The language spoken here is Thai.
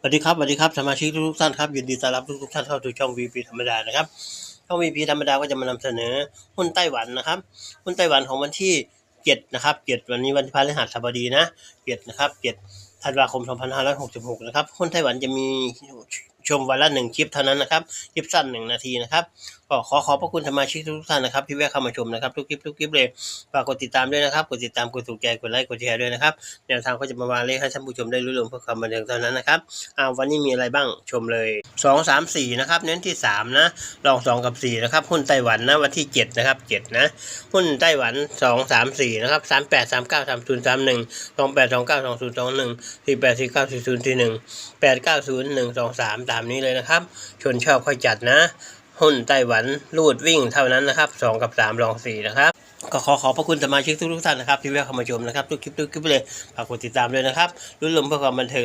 สวัสดีครับสวัสดีครับสมาชิกทุกท่านครับยินดีต้อนรับทุกท่านเข้าสู่ช่องวีพีธรรมดานะครับช่องวีพีธรรมดาก็จะมานำเสนอหุ้นไต้หวันนะครับหุ้นไต้หวันของวันที่7นะครับ7วันนี้วันพฤหัสบดีนะ7นะครับ7ธันวาคม 2566 นะครับหุ้นไต้หวันจะมี ชมวันละหนึ่งคลิปเท่านั้นนะครับ คลิปสั้นหนึ่งนาทีนะครับก็ขอขอบพระคุณสมาชิกทุกท่านนะครับที่แวะเข้ามาชมนะครับทุกคลิปทุกคลิปเลยฝากกดติดตามด้วยนะครับ กดติดตามกดถูกใจกดไลค์กดแชร์ด้วยนะครับแนวทางก็จะมาวางเลขให้ท่านผู้ชมได้รู้เรื่องเพื่อความบันเทิงเท่านั้นนะครับอ่าวันนี้มีอะไรบ้างชมเลยสองสามสี่นะครับเน้นที่สามนะรองสองกับสี่นะครับ หุ้นไต้หวันนะวันที่เจ็ดนะครับเจ็ดนะ หุ้นไต้หวันสองสามสี่นะครับสามแปดสามเก้าสามศูนย์สามหนึ่งสองแปดสองเก้าสองศูนย์สองหนึ่งสี่แปดสี่เก้าสี่ศูนย์สี่หนึ่งแปดเก้าศูนย์หนึ่งสองสามนี้เลยนะครับ ชนชอบค่อยจัดนะ หุ้นไต้หวันรูดวิ่งเท่านั้นนะครับสองกับสามรองสี่นะครับก็ขอขอบพระคุณสมาชิกทุกท่านนะครับที่แวะเข้ามาชมนะครับทุกคลิปทุกคลิปเลยฝากกดติดตามด้วยนะครับรุ่นลมเพื่อความบันเทิง